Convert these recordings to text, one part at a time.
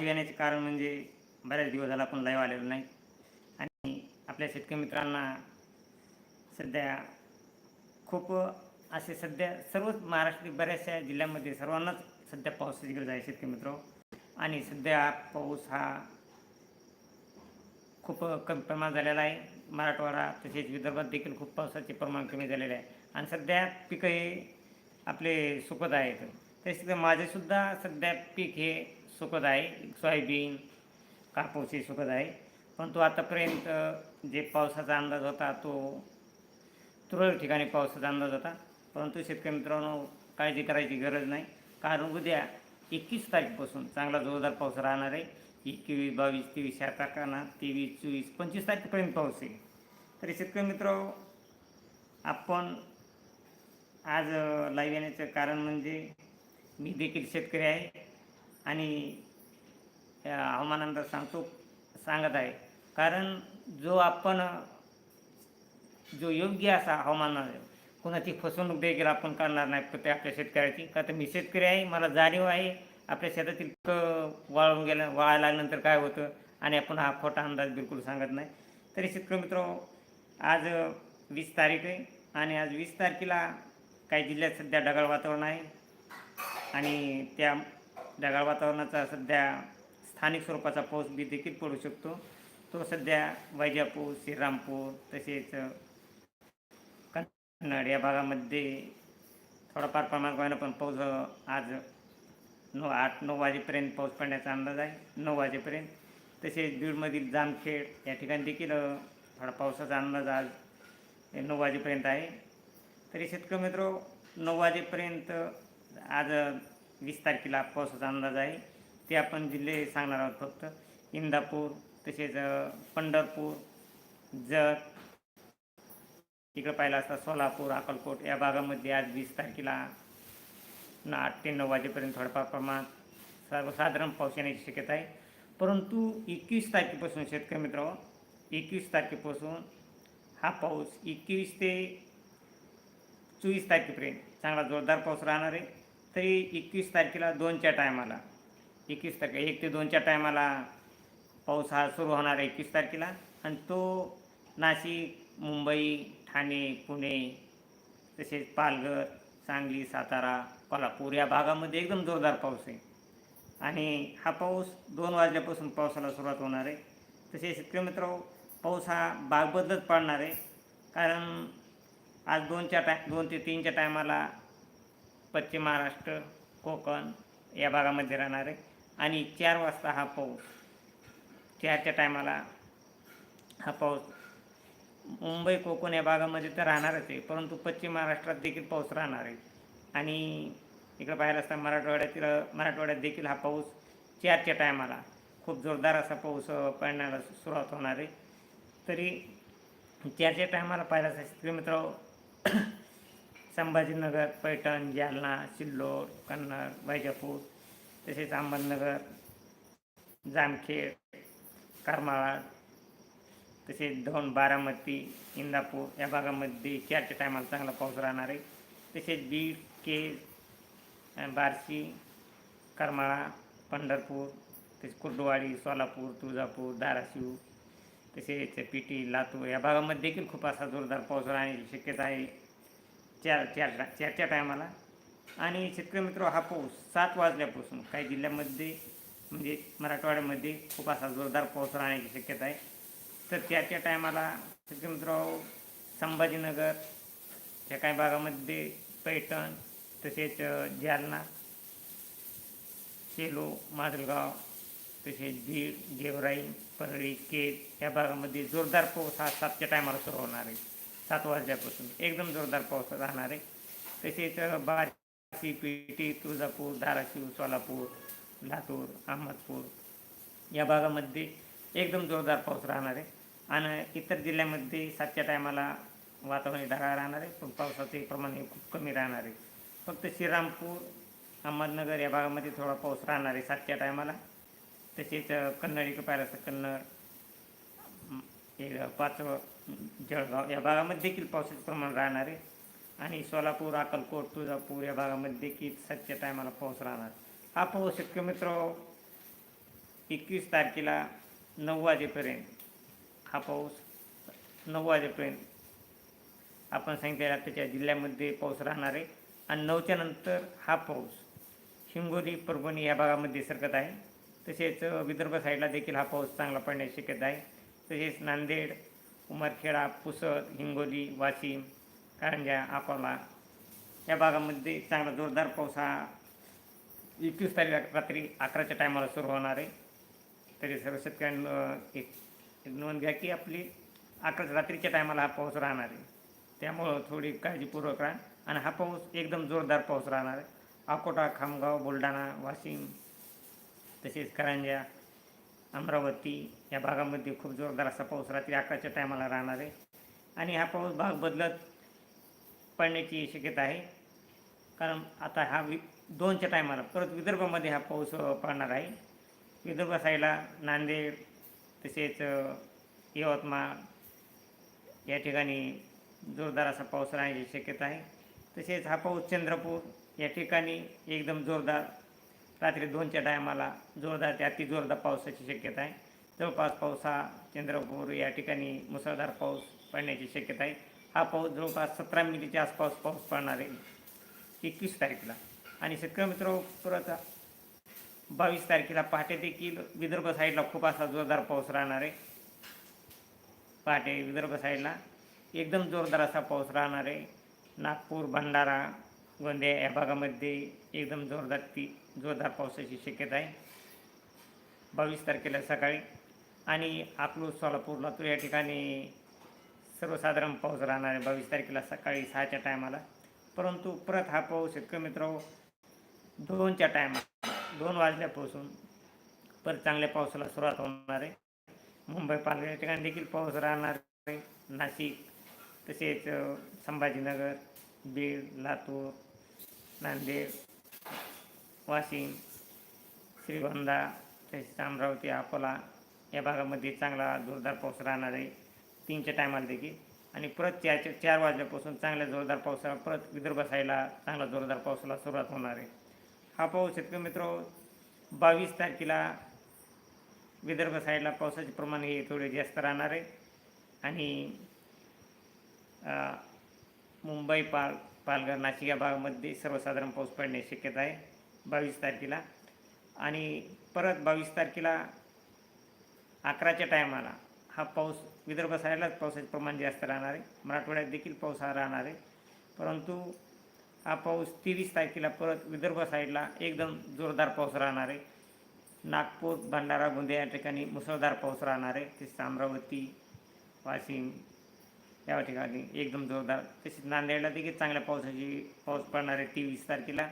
येण्याचे कारण म्हणजे बऱ्याच दिवस झाला आपण लाईव्ह आलेलो नाही. आणि आपल्या शेतकरी मित्रांना सध्या खूप असे सध्या सर्वच महाराष्ट्रातील बऱ्याचशा जिल्ह्यांमध्ये सर्वांनाच सध्या पावसाची गरज आहे शेतकरी मित्र. आणि सध्या पाऊस हा खूप कमी प्रमाणात झालेला आहे. मराठवाडा तसेच विदर्भात देखील खूप पावसाचे प्रमाण कमी झालेले आहे. आणि सध्या पिकं हे आपले सुखद आहेत. तसेच माझेसुद्धा सध्या पीक हे सुखद आहे सोयाबीन कापूस हे सुखद आहे परंतु आतापर्यंत जे पावसाचा अंदाज होता तो तुरळक ठिकाणी पावसाचा अंदाज होता. परंतु शेतकरी मित्रांनो काळजी करायची गरज नाही. कारण उद्या एकवीस तारीखपासून चांगला जोरदार पाऊस राहणार आहे. एकवीस बावीस तेवीस ह्या तारखांना तेवीस चोवीस पंचवीस तारखेपर्यंत पाऊस आहे. तरी शेतकरी मित्र आपण आज लाईव्ह येण्याचं कारण म्हणजे मी देखील शेतकरी आहे. आणि या सांगतो सांगत आहे. कारण जो आपण जो योग्य असा हवामान कुणाची कोणाची फसवणूक देखील आपण करणार नाही ते आपल्या शेतकऱ्याची. का तर मी शेतकरी आहे मला जाणीव आहे आपल्या शेतातील पिकं वाळून गेलं वाळायला लागल्यानंतर काय होतं? आणि आपण हा खोटा अंदाज बिलकुल सांगत नाही. तरी शेतकरी मित्र आज वीस तारीख आहे आणि आज वीस तारखेला काही जिल्ह्यात सध्या ढगाळ वातावरण आहे. आणि त्या ढगाळ वातावरणाचा सध्या स्थानिक स्वरूपाचा पाऊस बी देखील पडू शकतो. तो सध्या वैजापूर श्रीरामपूर तसेच कन्नड या भागामध्ये थोडाफार प्रमाणात पण पाऊस आज नऊ आठ नऊ वाजेपर्यंत पाऊस पडण्याचा अंदाज आहे. नऊ वाजेपर्यंत. तसेच बीडमधील जामखेड या ठिकाणी देखील थोडा पावसाचा अंदाज आज हे नऊ वाजेपर्यंत आहे. तरी शेतकरी मित्र नऊ वाजेपर्यंत आज वीस तारखेला पावसाचा अंदाज आहे. ते आपण जिल्हे सांगणार आहोत फक्त. इंदापूर तसेच पंढरपूर जत इकडं पाहिलं असता सोलापूर अकलकोट या भागामध्ये आज वीस तारखेला आठ ते नऊ वाजेपर्यंत थोडंफार प्रमाणात सर्वसाधारण पाऊस येण्याची शक्यता आहे. परंतु एकवीस तारखेपासून शेतकरी मित्र एकवीस तारखेपासून हा पाऊस एकवीस ते चोवीस तारखेपर्यंत चांगला जोरदार पाऊस राहणार आहे. तरी एकवीस तारखेला दोनच्या टायमाला. एकवीस तारखे एक ते दोनच्या टायमाला पाऊस हा सुरू होणार आहे एकवीस तारखेला. आणि तो नाशिक मुंबई ठाणे पुणे तसेच पालघर सांगली सातारा कोल्हापूर या भागामध्ये एकदम जोरदार पाऊस आहे. आणि हा पाऊस दोन वाजल्यापासून पावसाला सुरुवात होणार आहे. तसेच शेतकरी मित्र पाऊस हा बागबदलत पडणार आहे. कारण आज दोनच्या टाय दोन ते तीनच्या टायमाला पश्चिम महाराष्ट्र कोकण या भागामध्ये राहणार आहे. आणि चार वाजता हा पाऊस चारच्या टायमाला हा पाऊस. मुंबई कोकण या भागामध्ये तर राहणारच आहे परंतु पश्चिम महाराष्ट्रात देखील पाऊस राहणार आहे. आणि इकडं पाहिलं असता मराठवाड्यातील मराठवाड्यात देखील हा पाऊस चारच्या टायमाला खूप जोरदार असा पाऊस पडण्याला सुरुवात होणार आहे. तरी चारच्या टायमाला पाहिलं असता श्रीमित्र मित्र संभाजीनगर पैठण जालना सिल्लोड कन्नड वैजापूर तसेच अहमदनगर जामखेड करमाळा तसेच दोन बारामती इंदापूर या भागामध्ये चारच्या टायमाला चांगला पाऊस राहणार आहे. तसेच बीड केज बार्शी करमाळा पंढरपूर तसेच कुर्डुवाडी सोलापूर तुळजापूर धाराशिव तसेच पिटी लातूर या भागामध्ये देखील खूप असा जोरदार पाऊस राहण्याची शक्यता आहे. चार चार चारच्या टायमाला आणि शेतकरी मित्र हा पाऊस सात वाजल्यापासून काही जिल्ह्यामध्ये म्हणजे मराठवाड्यामध्ये खूप असा जोरदार पाऊस राहण्याची शक्यता आहे. तर त्याच्या टायमाला शेतकरी मित्र संभाजीनगर या काही भागामध्ये पैठण तसेच जालना सेलो माजलगाव तसेच बीड गेवराई परळी केज या भागामध्ये जोरदार पाऊस हा सातच्या टायमाला सुरू होणार आहे. सात वाजल्यापासून. एकदम जोरदार पाऊस राहणार आहे. तसेच अ, बार्शी तुळजापूर धाराशिव सोलापूर लातूर अहमदपूर या भागामध्ये एकदम जोरदार पाऊस राहणार आहे. आणि इतर जिल्ह्यामध्ये सातच्या टायमाला वातावरण ढगाळ राहणार आहे. पण पावसाचे प्रमाण हे खूप कमी राहणार आहे. फक्त श्रीरामपूर अहमदनगर या भागामध्ये थोडा पाऊस राहणार आहे सातच्या टायमाला. तसेच कन्नड इकडं पाहिलं असं कन्नड पाचवं जळगाव या भागामध्ये देखील पावसाचे प्रमाण राहणार आहे. आणि सोलापूर अक्कलकोट तुळजापूर या भागामध्ये देखील सातच्या टायमाला पाऊस राहणार. हा पाऊस शक्य मित्र एकवीस तारखेला नऊ वाजेपर्यंत हा पाऊस नऊ वाजेपर्यंत आपण सांगितलेला त्याच्या जिल्ह्यामध्ये पाऊस राहणार आहे. आणि नऊच्या नंतर हा पाऊस हिंगोली परभणी या भागामध्ये सरकत आहे. तसेच विदर्भ साईडला देखील हा पाऊस चांगला पडण्याची शक्यता आहे. तसेच नांदेड उमरखेडा पुसद हिंगोली वाशिम कारंजा अकोला. या भागामध्ये चांगला जोरदार पाऊस हा एकवीस तारीख रात्री अकराच्या टायमाला सुरू होणार आहे. तरी सर्व शेतकऱ्यांना एक नोंद घ्या की आपली अकराच्या रात्रीच्या टायमाला हा पाऊस राहणार आहे. त्यामुळं थोडी काळजीपूर्वक राहा आणि हा पाऊस एकदम जोरदार पाऊस राहणार आहे. अकोटा खामगाव बुलढाणा वाशिम तसेच करंजा अमरावती या भागामध्ये खूप जोरदार असा पाऊस रात्री अकराच्या टायमाला राहणार आहे. आणि हा पाऊस भाग बदलत पडण्याची शक्यता आहे. कारण आता हा वि दोनच्या टायमाला परत विदर्भामध्ये हा पाऊस पडणार आहे. विदर्भ साईडला नांदेड तसेच यवतमाळ या ठिकाणी जोरदार असा पाऊस राहण्याची शक्यता आहे. तसेच हा पाऊस चंद्रपूर या ठिकाणी एकदम जोरदार रात्री दोनच्या टायमाला जोरदार ते अति जोरदार पावसाची शक्यता आहे. जवळपास पाऊस हा चंद्रपूर या ठिकाणी मुसळधार पाऊस पडण्याची शक्यता आहे. हा पाऊस जवळपास सतरा मिनिटीच्या आसपास पाऊस पडणार आहे. एकवीस तारखेला. आणि शेतकरी मित्र परत बावीस तारखेला पहाटे देखील विदर्भ साईडला खूप असा जोरदार पाऊस राहणार आहे. पहाटे विदर्भ साईडला एकदम जोरदार असा पाऊस राहणार आहे. नागपूर भंडारा गोंदिया या भागामध्ये एकदम जोरदार ती जोरदार पावसाची शक्यता आहे. बावीस तारखेला सकाळी आणि अकलूज सोलापूर लातूर या ठिकाणी सर्वसाधारण पाऊस राहणार आहे. बावीस तारखेला सकाळी सहाच्या टायमाला. परंतु परत हा पाऊस शेतकरी मित्र हो, दोनच्या टायमाला दोन वाजल्यापासून परत चांगल्या पावसाला सुरुवात होणार आहे. मुंबई पालघर या ठिकाणी देखील पाऊस राहणार आहे. नाशिक तसेच संभाजीनगर बीड लातूर नांदेड वाशिम श्रीगोंदा तसेच अमरावती अकोला या भागामध्ये चांगला जोरदार पाऊस राहणार आहे. तीनच्या टायमाला देखील. आणि परत चारच्या चार वाजल्यापासून चांगल्या जोरदार पावसाला परत विदर्भ साईडला चांगला जोरदार पावसाला सुरुवात होणार आहे. हा पाऊस शेतकरी मित्र बावीस तारखेला विदर्भ साईडला पावसाचे प्रमाण हे थोडे जास्त राहणार आहे. आणि मुंबई पार्क पालघर नाशिक या भागामध्ये सर्वसाधारण पाऊस पडण्याची शक्यता आहे. बावीस तारखेला. आणि परत बावीस तारखेला अकराच्या टायमाला हा पाऊस विदर्भ साईडलाच पावसाचे प्रमाण जास्त राहणार आहे. मराठवाड्यात देखील पाऊस हा राहणार आहे. परंतु हा पाऊस तेवीस तारखेला परत विदर्भ साईडला एकदम जोरदार पाऊस राहणार आहे. नागपूर भंडारा गोंदिया या ठिकाणी मुसळधार पाऊस राहणार आहे. तसेच अमरावती वाशिम या ठिकाणी एकदम जोरदार. तसेच नांदेडला देखील चांगल्या पावसाची पाऊस पडणार आहे तेवीस तारखेला.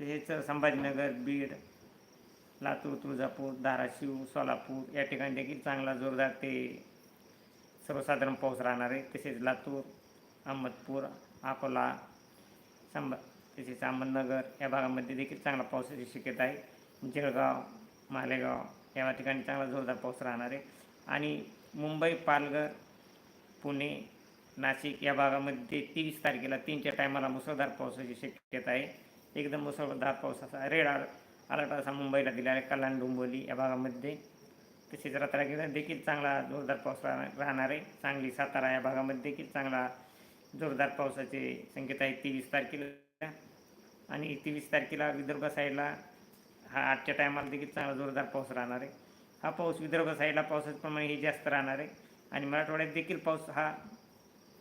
तसेच संभाजीनगर बीड लातूर तुळजापूर धाराशिव सोलापूर या ठिकाणी देखील चांगला जोरदार ते सर्वसाधारण पाऊस राहणार आहे. तसेच लातूर अहमदपूर अकोला संभ तसेच अहमदनगर या भागामध्ये देखील चांगला पावसाची शक्यता आहे. जळगाव मालेगाव या ठिकाणी चांगला जोरदार पाऊस राहणार आहे. आणि मुंबई पालघर पुणे नाशिक या भागामध्ये तेवीस तारखेला तीनच्या टायमाला मुसळधार पावसाची शक्यता आहे. एकदम मुसळधार पावसाचा रेड अलर्ट असा मुंबईला दिला आहे. कल्याण डोंबिवली या भागामध्ये. तसेच रत्नागिरीला देखील चांगला जोरदार पाऊस राहणार राहणार आहे. सांगली सातारा या भागामध्ये देखील चांगला जोरदार पावसाचे संकेत आहे. तेवीस तारखेला आणि तेवीस तारखेला विदर्भ साईडला हा आजच्या टायमाला देखील चांगला जोरदार पाऊस राहणार आहे. हा पाऊस विदर्भ साईडला पावसाचं प्रमाण हे जास्त राहणार आहे. आणि मराठवाड्यात देखील पाऊस हा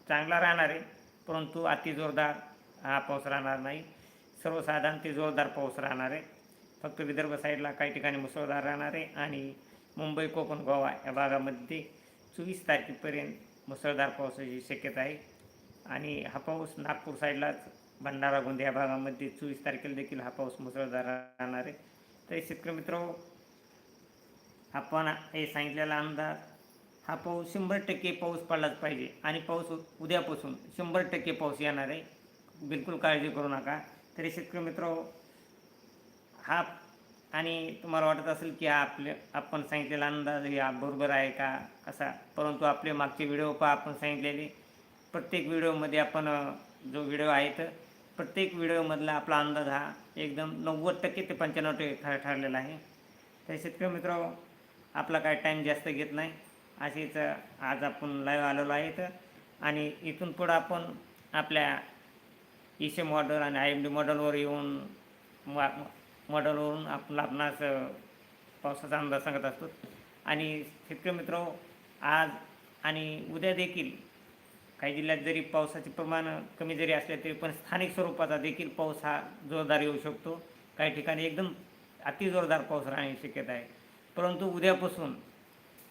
चांगला राहणार आहे. परंतु अति जोरदार हा पाऊस राहणार नाही. सर्वसाधारण ते जोरदार पाऊस राहणार आहे. फक्त विदर्भ साईडला काही ठिकाणी मुसळधार राहणार आहे आणि मुंबई कोकण गोवा या भागामध्ये चोवीस तारखेपर्यंत मुसळधार पावसाची शक्यता आहे. आणि हा पाऊस नागपूर साईडलाच भंडारा गोंदिया या भागामध्ये चोवीस तारखेला देखील हा पाऊस मुसळधार राहणार आहे. तरी शेतकरी मित्र आपण हे सांगितलेला अंदाज हा पाऊस शंभर टक्के पाऊस पडलाच पाहिजे. आणि पाऊस उद्यापासून शंभर टक्के पाऊस येणार आहे. बिलकुल काळजी करू नका. तरी शेतकरी मित्र हा आणि तुम्हाला वाटत असेल की हा आपले आपण सांगितलेला अंदाज हे बरोबर आहे का? असा परंतु आपले मागचे व्हिडिओ पहा आपण सांगितलेले. प्रत्येक व्हिडिओमध्ये आपण जो व्हिडिओ आहे तर प्रत्येक व्हिडिओमधला आपला अंदाज हा एकदम नव्वद टक्के ते पंच्याण्णव टक्के ठरलेला आहे. तर शेतकरी मित्र आपला काय टाईम जास्त घेत नाही. अशीच आज आपण लाईव्ह आलेलो आहे आणि इथून पुढं आपण आपल्या इसे मॉडेल आणि आय एम डी मॉडेलवर येऊन मॉडलवरून मॉडेलवरून आपण आपणास पावसाचा अंदाज सांगत असतो. आणि शेतकरी मित्र आज आणि उद्या देखील काही जिल्ह्यात जरी पावसाचे प्रमाण कमी जरी असले तरी पण स्थानिक स्वरूपाचा देखील पाऊस हा जोरदार येऊ शकतो. काही ठिकाणी एकदम अति जोरदार पाऊस राहण्याची शक्यता आहे. परंतु उद्यापासून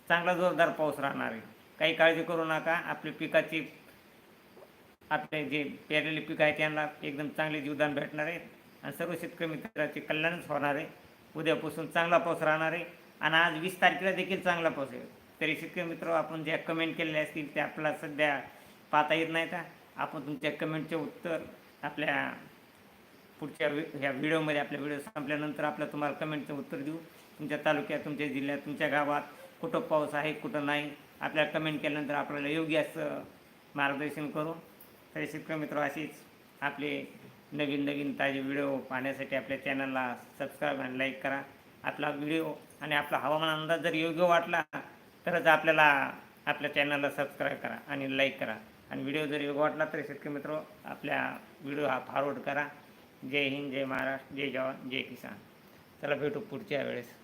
चांगला जोरदार पाऊस राहणार आहे. काही काळजी करू नका. आपली पिकाची आपले जे पेरलेले पीक आहे त्यांना एकदम चांगले जीवदान भेटणार आहे. आणि सर्व शेतकरी मित्राचे कल्याणच होणार आहे. उद्यापासून चांगला पाऊस राहणार आहे. आणि आज वीस तारखेला देखील चांगला पाऊस आहे. तरी शेतकरी मित्र आपण ज्या कमेंट केलेल्या असतील त्या आपला सध्या पाहता येत नाही का? आपण तुमच्या कमेंटचे उत्तर आपल्या पुढच्या वि ह्या व्हिडिओमध्ये आपल्या व्हिडिओ संपल्यानंतर आपल्या तुम्हाला कमेंटचं उत्तर देऊ. तुमच्या तालुक्यात तुमच्या जिल्ह्यात तुमच्या गावात कुठं पाऊस आहे कुठं नाही आपल्याला कमेंट केल्यानंतर आपल्याला योग्य असं मार्गदर्शन करू तरी शेतकरी मित्र अशीच आपले नवीन नवीन ताजे व्हिडिओ पाहण्यासाठी आपल्या चॅनलला सबस्क्राईब आणि लाईक करा. आपला व्हिडिओ आणि आपला हवामान अंदाज जर योग्य वाटला तरच आपल्याला आपल्या चॅनलला सबस्क्राईब करा आणि लाईक करा. आणि व्हिडिओ जर योग्य वाटला तर शेतकरी मित्र आपल्या व्हिडिओ हा फॉरवर्ड करा. जय हिंद जय महाराष्ट्र जय जवान जय किसान. चला भेटू पुढच्या वेळेस.